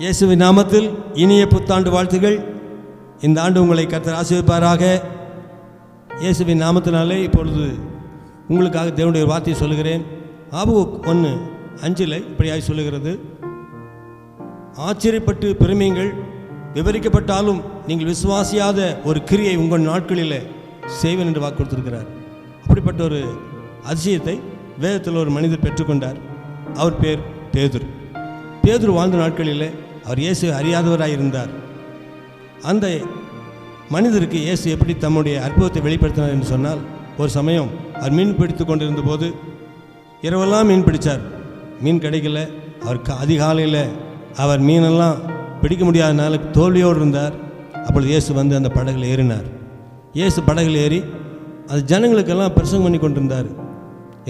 இயேசுவின் நாமத்தில் இனிய புத்தாண்டு வாழ்த்துகள். இந்த ஆண்டு உங்களை கர்த்தர் ஆசீர்வதிப்பாராக இயேசுவின் நாமத்தினாலே இப்பொழுது உங்களுக்காக தேவனுடைய வார்த்தையை சொல்லுகிறேன். ஆபு ஒன்று அஞ்சில் இப்படியாய் சொல்லுகிறது. ஆச்சரியப்பட்டு பெருமையுங்கள். விவரிக்கப்பட்டாலும் நீங்கள் விசுவாசியாத ஒரு கிரியை உங்கள் நாட்களில் செய்வேன் என்று வாக்கு கொடுத்திருக்கிறார். அப்படிப்பட்ட ஒரு அதிசயத்தை வேதத்தில் ஒரு மனிதர் பெற்றுக்கொண்டார். அவர் பேர் பேதுரு. பேதுரு வாழ்ந்த நாட்களில் அவர் இயேசு அறியாதவராக இருந்தார் அந்த மனிதருக்கு இயேசு எப்படி தம்முடைய அற்புதத்தை வெளிப்படுத்தினார் என்று சொன்னால் ஒரு சமயம் அவர் மீன் பிடித்து கொண்டிருந்த போது இரவெல்லாம் மீன் பிடித்தார் மீன் கிடைக்கல அவர் அதிகாலையில் அவர் மீனெல்லாம் பிடிக்க முடியாதனால தோல்வியோடு இருந்தார். அப்பொழுது இயேசு வந்து அந்த படகுல ஏறினார். இயேசு படகுல ஏறி அது ஜனங்களுக்கெல்லாம் பிரசங்கம் பண்ணி கொண்டிருந்தார்.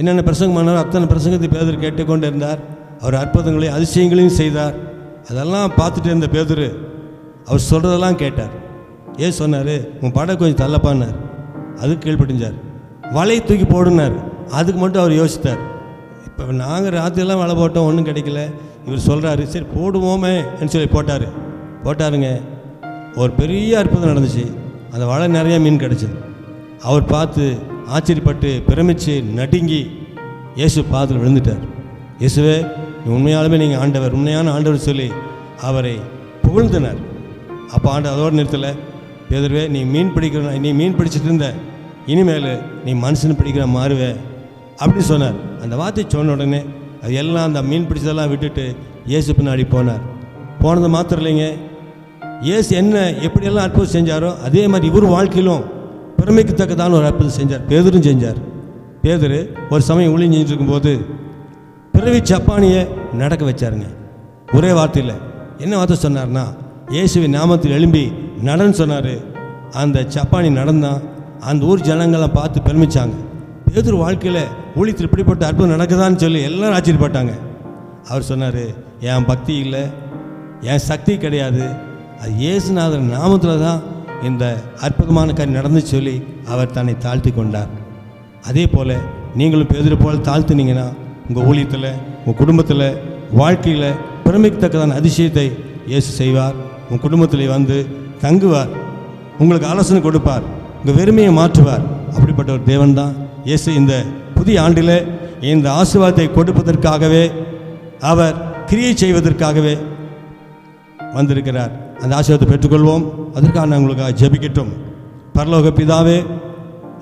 என்னென்ன பிரசங்கம் பண்ணாரோ அத்தனை பிரசங்கத்தை பேதர் கேட்டுக்கொண்டு இருந்தார் அவர் அற்புதங்களையும் அதிசயங்களையும் செய்தார். அதெல்லாம் பார்த்துட்டு இருந்த பேதுரு அவர் சொல்கிறதெல்லாம் கேட்டார். ஏன் சொன்னார்? உன் படம் கொஞ்சம் தள்ளப்பான்னார். அதுக்கு கீழ்ப்படிஞ்சார். வலையை தூக்கி போடுனார். அதுக்கு மட்டும் அவர் யோசித்தார். இப்போ நாங்கள் ராத்திரியெல்லாம் வலை போட்டோம் ஒன்றும் கிடைக்கல. இவர் சொல்கிறாரு சரி போடுவோமே சொல்லி போட்டார். போட்டாருங்க. ஒரு பெரிய அற்புதம் நடந்துச்சு. அந்த வலை நிறைய மீன் கிடச்சிது அவர் பார்த்து ஆச்சரியப்பட்டு பிரமிச்சு நடுங்கி இயேசு பாதத்தில் விழுந்துட்டார். இயேசுவே உண்மையாலுமே நீங்கள் ஆண்டவர் உண்மையான ஆண்டவர் சொல்லி அவரை புகழ்ந்தனர். அப்போ ஆண்டு அதோடு நிறுத்தலை. பேதர்வே நீ மீன் பிடிக்கிற நீ மீன் பிடிச்சிட்டு இருந்த இனிமேல் நீ மனுஷன் பிடிக்கிற மாறுவே அப்படி சொன்னார். அந்த வார்த்தை சொன்ன உடனே அது எல்லாம் அந்த மீன் பிடிச்சதெல்லாம் விட்டுட்டு இயேசு பின்னாடி போனார். போனது மாத்திரம் இல்லைங்க. இயேசு என்ன எப்படியெல்லாம் அற்புதம் செஞ்சாரோ அதே மாதிரி இவர் வாழ்க்கையிலும் பெருமைக்கு தக்கதான ஒரு அற்புதம் செஞ்சார். பேதரும் செஞ்சார். பேதர் ஒரு சமயம் ஊழியம் செஞ்சுட்டு இருக்கும்போது பிறவி சப்பானியை நடக்க வச்சாருங்க. ஒரே வார்த்தையில் என்ன வார்த்தை சொன்னார்னா இயேசுவின் நாமத்தில் எழும்பி நடன்னு சொன்னார். அந்த சப்பானி நடந்தான் அந்த ஊர் ஜனங்களை பார்த்து பெருமிச்சாங்க. பேதுரு வாழ்க்கையில் ஊழியத்தில் இப்படிப்பட்ட அற்புதம் நடக்குதான்னு சொல்லி எல்லாரும் ஆச்சரியப்பட்டாங்க. அவர் சொன்னார் என் பக்தி இல்லை என் சக்தி கிடையாது. அது இயேசுநாதர் நாமத்தில் தான் இந்த அற்புதமான காரியம் நடந்து சொல்லி அவர் தன்னை தாழ்த்தி கொண்டார் அதே போல் நீங்களும் பேதுரு போல் தாழ்த்துனீங்கன்னா உங்கள் ஊழியத்தில் உங்கள் குடும்பத்தில் வாழ்க்கையில் பெருமைக்குத்தக்கதான அதிசயத்தை இயேசு செய்வார். உங்கள் குடும்பத்தில் வந்து தங்குவார். உங்களுக்கு ஆலோசனை கொடுப்பார். உங்கள் வெறுமையை மாற்றுவார். அப்படிப்பட்ட ஒரு தேவன் தான் இயேசு இந்த புதிய ஆண்டில் இந்த ஆசீர்வாதத்தை கொடுப்பதற்காகவே அவர் கிரியை செய்வதற்காகவே வந்திருக்கிறார். அந்த ஆசீர்வாதத்தை பெற்றுக்கொள்வோம். அதற்காக நான் உங்களுக்காக ஜெபிக்கட்டும். பரலோக பிதாவே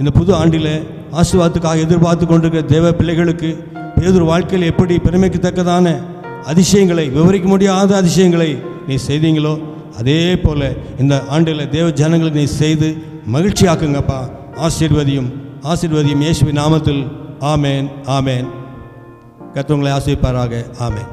இந்த புது ஆண்டில் ஆசீர்வாதத்துக்காக எதிர்பார்த்து கொண்டிருக்கிற தேவ பிள்ளைகளுக்கு பேதொரு வாழ்க்கையில் எப்படி பெருமைக்குத்தக்கதான அதிசயங்களை விவரிக்க முடியாத அதிசயங்களை நீ செய்தீங்களோ அதே போல் இந்த ஆண்டில் தேவ ஜனங்களை நீ செய்து மகிழ்ச்சியாக்குங்கப்பா. ஆசீர்வதியும் ஆசீர்வதியும் இயேசுவின் நாமத்தில். ஆமேன் ஆமேன். கத்தவங்களை ஆசிரிப்பாராக ஆமேன்.